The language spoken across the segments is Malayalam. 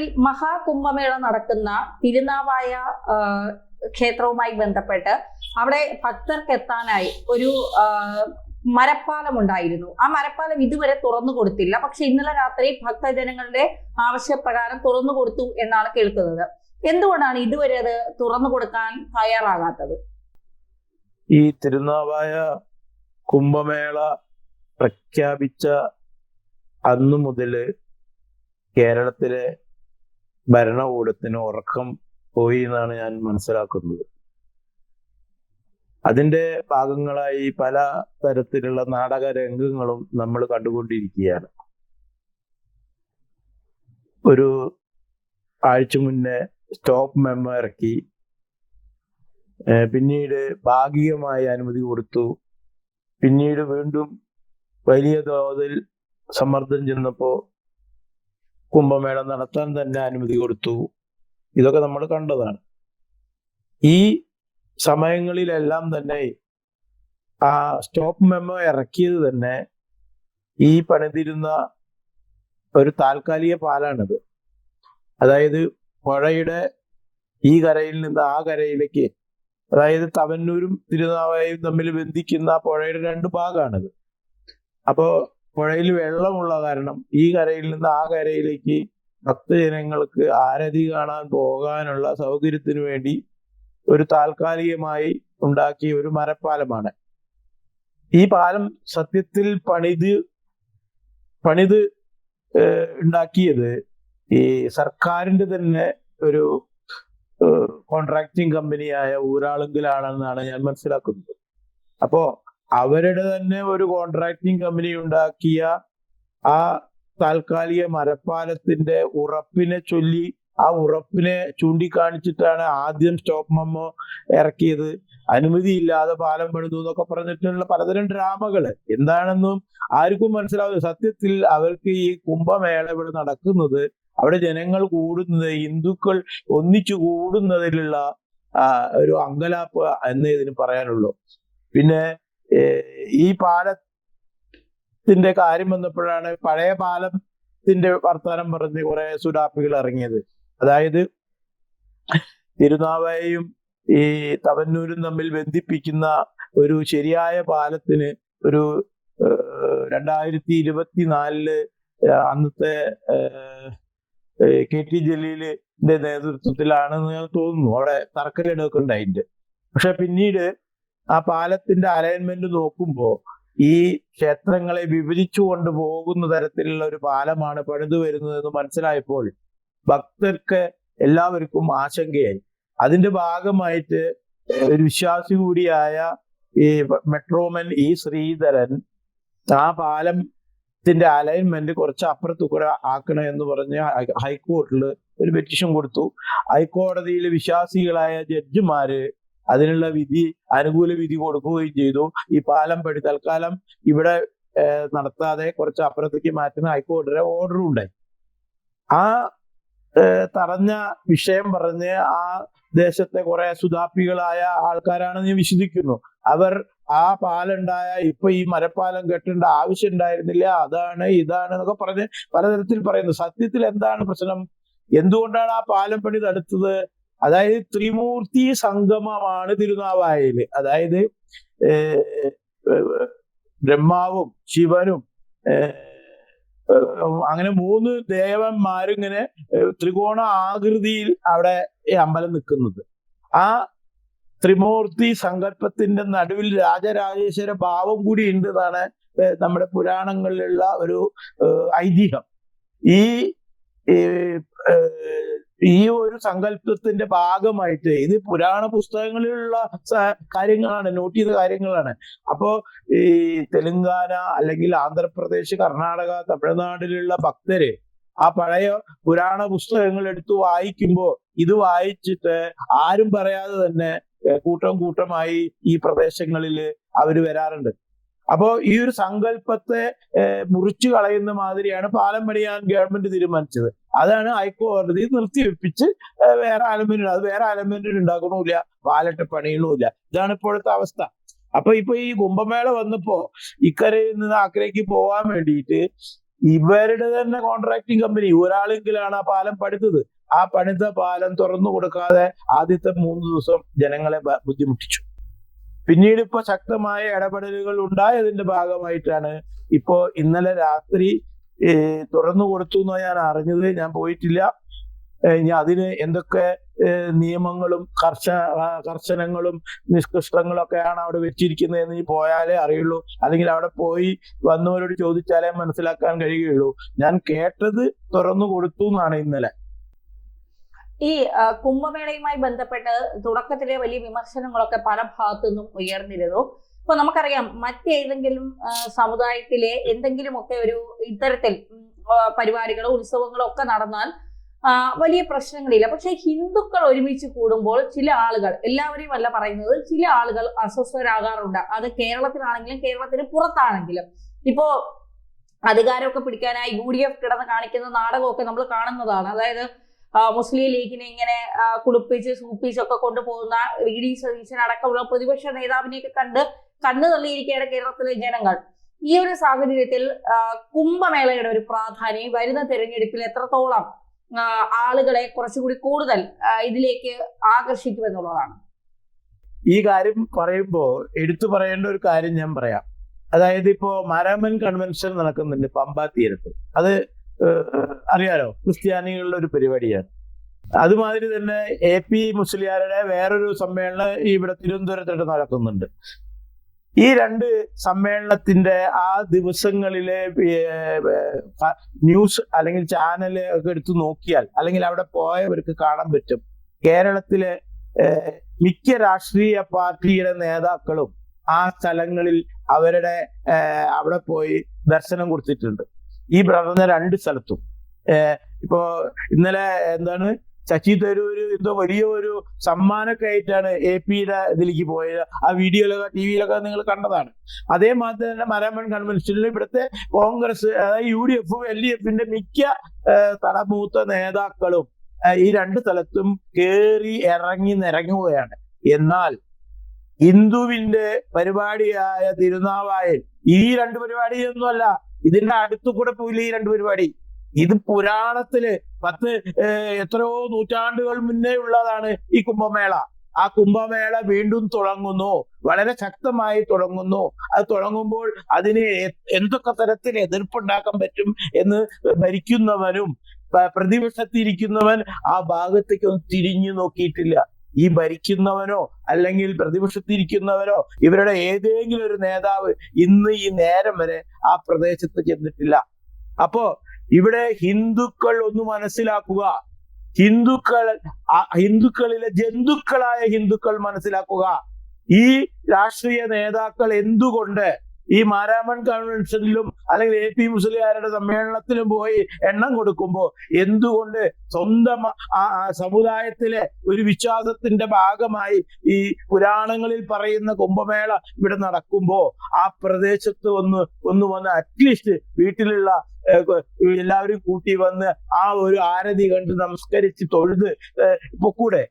ഈ മഹാകുംഭമേള നടക്കുന്ന തിരുനാവായ ക്ഷേത്രവുമായി ബന്ധപ്പെട്ട് അവിടെ ഭക്തർക്ക് എത്താനായി ഒരു മരപ്പാലം ഉണ്ടായിരുന്നു. ആ മരപ്പാലം ഇതുവരെ തുറന്നു കൊടുത്തില്ല. പക്ഷെ ഇന്നലെ രാത്രി ഭക്തജനങ്ങളുടെ ആവശ്യപ്രകാരം തുറന്നു കൊടുത്തു എന്നാണ് കേൾക്കുന്നത്. എന്തുകൊണ്ടാണ് ഇതുവരെ അത് തുറന്നു കൊടുക്കാൻ തയ്യാറാകാത്തത്? ഈ തിരുനാവായ കുംഭമേള പ്രഖ്യാപിച്ച അന്നു മുതൽ കേരളത്തിലെ ഭരണകൂടത്തിന് ഉറക്കം പോയി എന്നാണ് ഞാൻ മനസ്സിലാക്കുന്നത്. അതിന്റെ ഭാഗങ്ങളായി പല തരത്തിലുള്ള നാടക രംഗങ്ങളും നമ്മൾ കണ്ടുകൊണ്ടിരിക്കുകയാണ്. ഒരു ആഴ്ച മുന്നേ സ്റ്റോപ്പ് മെമ്മോ ഇറക്കി. പിന്നീട് ഭാഗികമായി അനുമതി കൊടുത്തു. പിന്നീട് വീണ്ടും വലിയ തോതിൽ സമ്മർദ്ദം ചെന്നപ്പോ കുംഭമേള നടത്താൻ തന്നെ അനുമതി കൊടുത്തു. ഇതൊക്കെ നമ്മൾ കണ്ടതാണ്. ഈ സമയങ്ങളിലെല്ലാം തന്നെ ആ സ്റ്റോപ്പ് മെമ്മോ ഇറക്കിയത് തന്നെ ഈ പണിതിരുന്ന ഒരു താൽക്കാലിക പാലാണിത്. അതായത് പുഴയുടെ ഈ കരയിൽ നിന്ന് ആ കരയിലേക്ക് അതായത് തവന്നൂരും തിരുനാവായും തമ്മിൽ ബന്ധിക്കുന്ന പുഴയുടെ രണ്ട് ഭാഗമാണിത് അപ്പോ പുഴയിൽ വെള്ളമുള്ള കാരണം ഈ കരയിൽ നിന്ന് ആ കരയിലേക്ക് ഭക്തജനങ്ങൾക്ക് ആരതി കാണാൻ പോകാനുള്ള സൗകര്യത്തിന് വേണ്ടി ഒരു താൽക്കാലികമായി ഉണ്ടാക്കിയ ഒരു മരപ്പാലമാണ്. ഈ പാലം സത്യത്തിൽ പണിത് പണിത് ഉണ്ടാക്കിയത് ഈ സർക്കാരിന്റെ തന്നെ ഒരു കോൺട്രാക്ടിങ് കമ്പനിയായ ഊരാളുങ്കിലാണെന്നാണ് ഞാൻ മനസ്സിലാക്കുന്നത്. അപ്പോ അവരുടെ തന്നെ ഒരു കോൺട്രാക്ടിങ് കമ്പനി ഉണ്ടാക്കിയ ആ താൽക്കാലിക മരപ്പാലത്തിന്റെ ഉറപ്പിനെ ചൊല്ലി ആ ഉറപ്പിനെ ചൂണ്ടിക്കാണിച്ചിട്ടാണ് ആദ്യം സ്റ്റോപ്പ് മമ്മോ ഇറക്കിയത്. അനുമതിയില്ലാതെ പാലം പണിതു എന്നൊക്കെ പറഞ്ഞിട്ടുള്ള പലതരം ഡ്രാമകൾ. എന്താണെന്നും ആർക്കും മനസ്സിലാവില്ല സത്യത്തിൽ അവർക്ക് ഈ കുംഭമേള ഇവിടെ നടക്കുന്നത് അവിടെ ജനങ്ങൾ കൂടുന്നത് ഹിന്ദുക്കൾ ഒന്നിച്ചു കൂടുന്നതിലുള്ള ഒരു അങ്കലാപ്പ് എന്നേ ഇതിന് പറയാനുള്ളൂ. പിന്നെ ഈ പാലത്തിന്റെ കാര്യം വന്നപ്പോഴാണ് പഴയ പാലത്തിന്റെ വർത്തമാനം പറഞ്ഞ് കുറെ സുഡാപ്പികൾ ഇറങ്ങിയത്. അതായത് തിരുനാവായയും ഈ തവന്നൂരും തമ്മിൽ ബന്ധിപ്പിക്കുന്ന ഒരു ശരിയായ പാലത്തിന് ഒരു രണ്ടായിരത്തി ഇരുപത്തിനാലിൽ അന്നത്തെ കെ ടി ജലീലിന്റെ നേതൃത്വത്തിലാണെന്ന് ഞാൻ തോന്നുന്നു. അവിടെ തർക്കമിടൊക്കെ ഉണ്ടായിട്ടുണ്ട്. പക്ഷെ പിന്നീട് ആ പാലത്തിന്റെ അലൈൻമെന്റ് നോക്കുമ്പോൾ ഈ ക്ഷേത്രങ്ങളെ വിഭജിച്ചു കൊണ്ടുപോകുന്ന തരത്തിലുള്ള ഒരു പാലമാണ് പണിതു വരുന്നതെന്ന് മനസ്സിലായപ്പോൾ ഭക്തർക്ക് എല്ലാവർക്കും ആശങ്കയായി. അതിന്റെ ഭാഗമായിട്ട് ഒരു വിശ്വാസി കൂടിയായ ഈ മെട്രോമൻ ഈ ശ്രീധരൻ ആ പാലത്തിന്റെ അലൈൻമെന്റ് കുറച്ച് അപ്പുറത്ത് കൂടെ ആക്കണം എന്ന് പറഞ്ഞ് ഹൈക്കോടതിയിൽ ഒരു പെറ്റിഷൻ കൊടുത്തു. ഹൈക്കോടതിയിലെ വിശ്വാസികളായ ജഡ്ജിമാര് അതിനുള്ള വിധി അനുകൂല വിധി കൊടുക്കുകയും ചെയ്തു. ഈ പാലം പടി തൽക്കാലം ഇവിടെ നടത്താതെ കുറച്ച് അപ്പുറത്തേക്ക് മാറ്റുന്ന ഹൈക്കോടതിയുടെ ഓർഡറും ഉണ്ടായി. ആ തടഞ്ഞ വിഷയം പറഞ്ഞ് ആ ദേശത്തെ കുറെ സുതാപ്പികളായ ആൾക്കാരാണ് ഞാൻ വിശ്വസിക്കുന്നു. അവർ ആ പാലുണ്ടായ ഇപ്പൊ ഈ മരപ്പാലം കെട്ടേണ്ട ആവശ്യം ഉണ്ടായിരുന്നില്ല. അതാണ് ഇതാണ് എന്നൊക്കെ പറഞ്ഞ് പലതരത്തിൽ പറയുന്നു. സത്യത്തിൽ എന്താണ് പ്രശ്നം? എന്തുകൊണ്ടാണ് ആ പാലം പണി തടുത്തത്? അതായത് ത്രിമൂർത്തി സംഗമമാണ് തിരുനാവായയിൽ. അതായത് ബ്രഹ്മാവും ശിവനും അങ്ങനെ മൂന്ന് ദേവന്മാരും ഇങ്ങനെ ത്രികോണ ആകൃതിയിൽ അവിടെ ഈ അമ്പലം നിൽക്കുന്നത്. ആ ത്രിമൂർത്തി സങ്കല്പത്തിന്റെ നടുവിൽ രാജരാജേശ്വര ഭാവം കൂടി ഉണ്ട് എന്നാണ് നമ്മുടെ പുരാണങ്ങളിലുള്ള ഒരു ഐതിഹ്യം. ഈ ഈ, ഒരു സങ്കല്പത്തിന്റെ ഭാഗമായിട്ട് ഇത് പുരാണ പുസ്തകങ്ങളിലുള്ള കാര്യങ്ങളാണ് നോട്ട് ചെയ്ത കാര്യങ്ങളാണ്. അപ്പോ ഈ തെലുങ്കാന അല്ലെങ്കിൽ ആന്ധ്രാപ്രദേശ് കർണാടക തമിഴ്നാടിലുള്ള ഭക്തര് ആ പഴയ പുരാണ പുസ്തകങ്ങൾ എടുത്ത് വായിക്കുമ്പോൾ ഇത് വായിച്ചിട്ട് ആരും പറയാതെ തന്നെ കൂട്ടം കൂട്ടമായി ഈ പ്രദേശങ്ങളിൽ അവർ വരാറുണ്ട്. അപ്പോ ഈ ഒരു സങ്കല്പത്തെ മുറിച്ചു കളയുന്ന മാതിരിയാണ് പാലം പണിയാൻ ഗവൺമെന്റ് തീരുമാനിച്ചത്. അതാണ് ഹൈക്കോടതി നിർത്തിവെപ്പിച്ച് വേറെ അലമെന്റ് അത് വേറെ അലമെന്റ് ഉണ്ടാക്കണമില്ല പാലട്ട പണിയണമില്ല ഇതാണ് ഇപ്പോഴത്തെ അവസ്ഥ. അപ്പൊ ഇപ്പൊ ഈ കുംഭമേള വന്നപ്പോ ഇക്കരയിൽ നിന്ന് അക്കരയ്ക്ക് പോവാൻ വേണ്ടിയിട്ട് ഇവരുടെ തന്നെ കോൺട്രാക്ടിങ് കമ്പനി ഒരാളെങ്കിലാണ് ആ പാലം പണിതത്. ആ പണിത പാലം തുറന്നു കൊടുക്കാതെ ആദ്യത്തെ മൂന്ന് ദിവസം ജനങ്ങളെ ബുദ്ധിമുട്ടിച്ചു. പിന്നീട് ഇപ്പൊ ശക്തമായ ഇടപെടലുകൾ ഉണ്ടായതിന്റെ ഭാഗമായിട്ടാണ് ഇപ്പോ ഇന്നലെ രാത്രി തുറന്നു കൊടുത്തു എന്ന് ഞാൻ അറിഞ്ഞത്. ഞാൻ പോയിട്ടില്ല. ഇനി അതിന് എന്തൊക്കെ നിയമങ്ങളും കർശ കർശനങ്ങളും നിഷ്കൃഷ്ടങ്ങളും ഒക്കെയാണ് അവിടെ വെച്ചിരിക്കുന്നത് എന്ന് ഇനി പോയാലേ അറിയുള്ളൂ. അല്ലെങ്കിൽ അവിടെ പോയി വന്നവരോട് ചോദിച്ചാലേ മനസ്സിലാക്കാൻ കഴിയുകയുള്ളൂ ഞാൻ കേട്ടത് തുറന്നു കൊടുത്തു എന്നാണ് ഇന്നലെ. ഈ കുംഭമേളയുമായി ബന്ധപ്പെട്ട് തുടക്കത്തിലെ വലിയ വിമർശനങ്ങളൊക്കെ പല ഭാഗത്തു നിന്നും ഉയർന്നിരുന്നു. ഇപ്പൊ നമുക്കറിയാം മറ്റേതെങ്കിലും സമുദായത്തിലെ എന്തെങ്കിലുമൊക്കെ ഒരു ഇത്തരത്തിൽ പരിപാടികളോ ഉത്സവങ്ങളോ ഒക്കെ നടന്നാൽ വലിയ പ്രശ്നങ്ങളില്ല. പക്ഷെ ഹിന്ദുക്കൾ ഒരുമിച്ച് കൂടുമ്പോൾ ചില ആളുകൾ എല്ലാവരെയും അല്ല പറയുന്നത് ചില ആളുകൾ അസ്വസ്ഥരാകാറുണ്ട്. അത് കേരളത്തിലാണെങ്കിലും കേരളത്തിന് പുറത്താണെങ്കിലും. ഇപ്പോ അധികാരമൊക്കെ പിടിക്കാനായി യു ഡി എഫ് കിടന്ന് കാണിക്കുന്ന നാടകമൊക്കെ നമ്മൾ കാണുന്നതാണ്. അതായത് മുസ്ലിം ലീഗിനെ ഇങ്ങനെ കുളിപ്പിച്ച് കുളിപ്പിച്ച് സൂപ്പിച്ചൊക്കെ കൊണ്ടുപോകുന്ന വി ഡി സതീശൻ അടക്കമുള്ള പ്രതിപക്ഷ നേതാവിനെയൊക്കെ കണ്ട് കണ്ണു തള്ളിയിരിക്കുകയാണ് കേരളത്തിലെ ജനങ്ങൾ. ഈ ഒരു സാഹചര്യത്തിൽ കുംഭമേളയുടെ ഒരു പ്രാധാന്യം വരുന്ന തെരഞ്ഞെടുപ്പിൽ എത്രത്തോളം ആളുകളെ കുറച്ചുകൂടി കൂടുതൽ ഇതിലേക്ക് ആകർഷിക്കുമെന്നുള്ളതാണ്. ഈ കാര്യം പറയുമ്പോൾ എടുത്തു പറയേണ്ട ഒരു കാര്യം ഞാൻ പറയാം. അതായത് ഇപ്പോ മാരാമൻ കൺവെൻഷൻ നടക്കുന്നുണ്ട് പമ്പാ തീരത്ത് അത് അറിയാലോ? ക്രിസ്ത്യാനികളുടെ ഒരു പരിപാടിയാണ്. അതുമാതിരി തന്നെ എ പി മുസ്ലിയാരുടെ വേറൊരു സമ്മേളനം ഇവിടെ തിരുവനന്തപുരത്തായിട്ട് നടക്കുന്നുണ്ട് ഈ രണ്ട് സമ്മേളനത്തിന്റെ ആ ദിവസങ്ങളിലെ ന്യൂസ് അല്ലെങ്കിൽ ചാനൽ ഒക്കെ എടുത്ത് നോക്കിയാൽ അല്ലെങ്കിൽ അവിടെ പോയവർക്ക് കാണാൻ പറ്റും. കേരളത്തിലെ മിക്ക രാഷ്ട്രീയ പാർട്ടിയുടെ നേതാക്കളും ആ സ്ഥലങ്ങളിൽ അവരുടെ അവിടെ പോയി ദർശനം കൊടുത്തിട്ടുണ്ട്. ഈ പ്രാർത്ഥന രണ്ട് സ്ഥലത്തും. ഇപ്പോ ഇന്നലെ എന്താണ് ശശി തരൂര് എന്തോ വലിയ ഒരു സമ്മാനമൊക്കെ ആയിട്ടാണ് എ പിയുടെ ഇതിലേക്ക് പോയത്. ആ വീഡിയോയിലൊക്കെ ടി വിയിലൊക്കെ നിങ്ങൾ കണ്ടതാണ്. അതേമാതിരി തന്നെ മരാമൺ കൺവെൻഷനിൽ ഇവിടുത്തെ കോൺഗ്രസ് അതായത് യു ഡി എഫും എൽ ഡി എഫിന്റെ മിക്ക തലമൂത്ത നേതാക്കളും ഈ രണ്ട് സ്ഥലത്തും കേറി ഇറങ്ങി നിരങ്ങുകയാണ്. എന്നാൽ ഹിന്ദുവിന്റെ പരിപാടിയായ തിരുനാവായൽ ഈ രണ്ട് പരിപാടിയൊന്നുമല്ല. ഇതിന്റെ അടുത്തു കൂടെ പോയില്ല ഈ രണ്ട് പരിപാടി? ഇത് പുരാണത്തിൽ പത്ത് എത്രയോ നൂറ്റാണ്ടുകൾ മുന്നേ ഉള്ളതാണ് ഈ കുംഭമേള. ആ കുംഭമേള വീണ്ടും തുടങ്ങുന്നു. വളരെ ശക്തമായി തുടങ്ങുന്നു. അത് തുടങ്ങുമ്പോൾ അതിന് എന്തൊക്കെ തരത്തിൽ എതിർപ്പുണ്ടാക്കാൻ പറ്റും എന്ന് ഭരിക്കുന്നവനും പ്രതിപക്ഷത്തിരിക്കുന്നവൻ ആ ഭാഗത്തേക്ക് ഒന്ന് തിരിഞ്ഞു നോക്കിയിട്ടില്ല. ഈ ഭരിക്കുന്നവനോ അല്ലെങ്കിൽ പ്രതിപക്ഷത്തിരിക്കുന്നവരോ ഇവരുടെ ഏതെങ്കിലും ഒരു നേതാവ് ഇന്ന് ഈ നേരം വരെ ആ പ്രദേശത്ത് ചെന്നിട്ടില്ല. അപ്പോ ഇവിടെ ഹിന്ദുക്കൾ ഒന്ന് മനസ്സിലാക്കുക. ഹിന്ദുക്കൾ ഹിന്ദുക്കളിലെ ജന്തുക്കളായ ഹിന്ദുക്കൾ മനസ്സിലാക്കുക. ഈ രാഷ്ട്രീയ നേതാക്കൾ എന്തുകൊണ്ട് ഈ മാരാമൺ കൺവെൻഷനിലും അല്ലെങ്കിൽ എ പി മുസ്ലിയാരുടെ സമ്മേളനത്തിലും പോയി എണ്ണം കൊടുക്കുമ്പോൾ എന്തുകൊണ്ട് സ്വന്തം സമുദായത്തിലെ ഒരു വിശ്വാസത്തിന്റെ ഭാഗമായി ഈ പുരാണങ്ങളിൽ പറയുന്ന കുംഭമേള ഇവിടെ നടക്കുമ്പോൾ ആ പ്രദേശത്ത് ഒന്ന് ഒന്ന് വന്ന് അറ്റ്ലീസ്റ്റ് വീട്ടിലുള്ള എല്ലാവരും കൂട്ടി വന്ന് ആ ഒരു ആരതി കണ്ട് നമസ്കരിച്ച് തൊഴുത് ഇപ്പൊ പൊക്കൂടെ.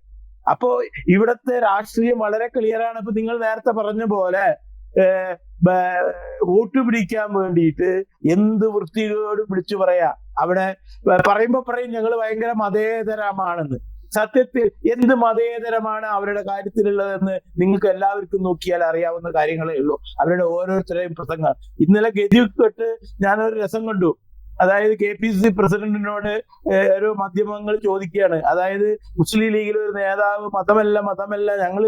അപ്പോ ഇവിടത്തെ രാഷ്ട്രീയം വളരെ ക്ലിയറാണ് ഇപ്പൊ നിങ്ങൾ നേരത്തെ പറഞ്ഞ പോലെ വോട്ട് പിടിക്കാൻ വേണ്ടിയിട്ട് എന്ത് വൃത്തികളോടും വിളിച്ചു പറയാ? അവിടെ പറയുമ്പോ പറയും ഞങ്ങൾ ഭയങ്കര മതേതരമാണെന്ന്. സത്യത്തിൽ എന്ത് മതേതരമാണ് അവരുടെ കാര്യത്തിലുള്ളതെന്ന് നിങ്ങൾക്ക് എല്ലാവർക്കും നോക്കിയാൽ അറിയാവുന്ന കാര്യങ്ങളേ ഉള്ളൂ. അവരുടെ ഓരോരുത്തരുടെയും പ്രസംഗം. ഇന്നലെ ഗതിപ്പെട്ട് ഞാനൊരു രസം കണ്ടു. അതായത് കെ പി സി സി പ്രസിഡന്റിനോട് ഒരു മാധ്യമങ്ങൾ ചോദിക്കുകയാണ്. അതായത് മുസ്ലിം ലീഗിലെ ഒരു നേതാവ് മതമല്ല മതമല്ല ഞങ്ങൾ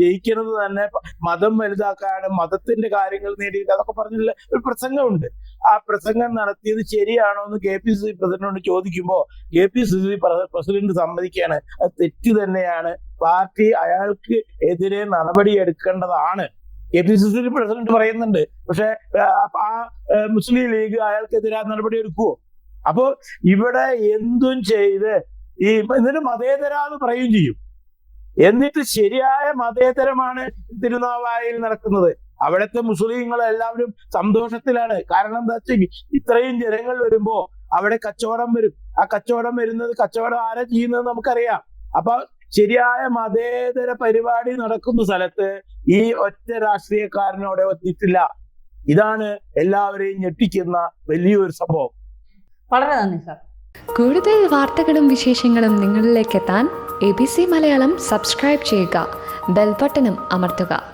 ജയിക്കുന്നത് തന്നെ മതം വലുതാക്കാനും മതത്തിന്റെ കാര്യങ്ങൾ നേടിയിട്ട് അതൊക്കെ പറഞ്ഞിട്ടുള്ള ഒരു പ്രസംഗമുണ്ട്. ആ പ്രസംഗം നടത്തിയത് ശരിയാണോ എന്ന് കെ പി സി സി പ്രസിഡന്റിനോട് ചോദിക്കുമ്പോൾ K P C C president സമ്മതിക്കുകയാണ്. അത് തെറ്റ് തന്നെയാണ്. പാർട്ടി അയാൾക്ക് എതിരെ നടപടി എടുക്കേണ്ടതാണ് K P C C president പറയുന്നുണ്ട്. പക്ഷെ ആ ആ, മുസ്ലിം ലീഗ് അയാൾക്കെതിരെ നടപടി എടുക്കുവോ? അപ്പോ ഇവിടെ എന്തും ചെയ്ത് ഈ എന്നിട്ട് മതേതര എന്ന് പറയുകയും ചെയ്യും. എന്നിട്ട് ശരിയായ മതേതരമാണ് തിരുനാവായയിൽ നടക്കുന്നത്. അവിടുത്തെ മുസ്ലിങ്ങൾ എല്ലാവരും സന്തോഷത്തിലാണ്. കാരണം എന്താ വെച്ചാൽ ഇത്രയും ജനങ്ങൾ വരുമ്പോ അവിടെ കച്ചവടം വരും. ആ കച്ചവടം വരുന്നത് കച്ചവടം ആരാ ചെയ്യുന്നത് നമുക്കറിയാം. അപ്പൊ ശരിയായ മതേതര പരിപാടി നടക്കുന്ന സ്ഥലത്ത് ഈ ഒറ്റ രാഷ്ട്രീയക്കാരനോടെ ഒത്തിട്ടില്ല. ഇതാണ് എല്ലാവരെയും ഞെട്ടിക്കുന്ന വലിയൊരു സംഭവം. വളരെ നന്ദി സാർ കൂടുതൽ വാർത്തകളും വിശേഷങ്ങളും നിങ്ങളിലേക്ക് എത്താൻ A B C Malayalam subscribe ചെയ്യുക. ബെൽബട്ടനും അമർത്തുക.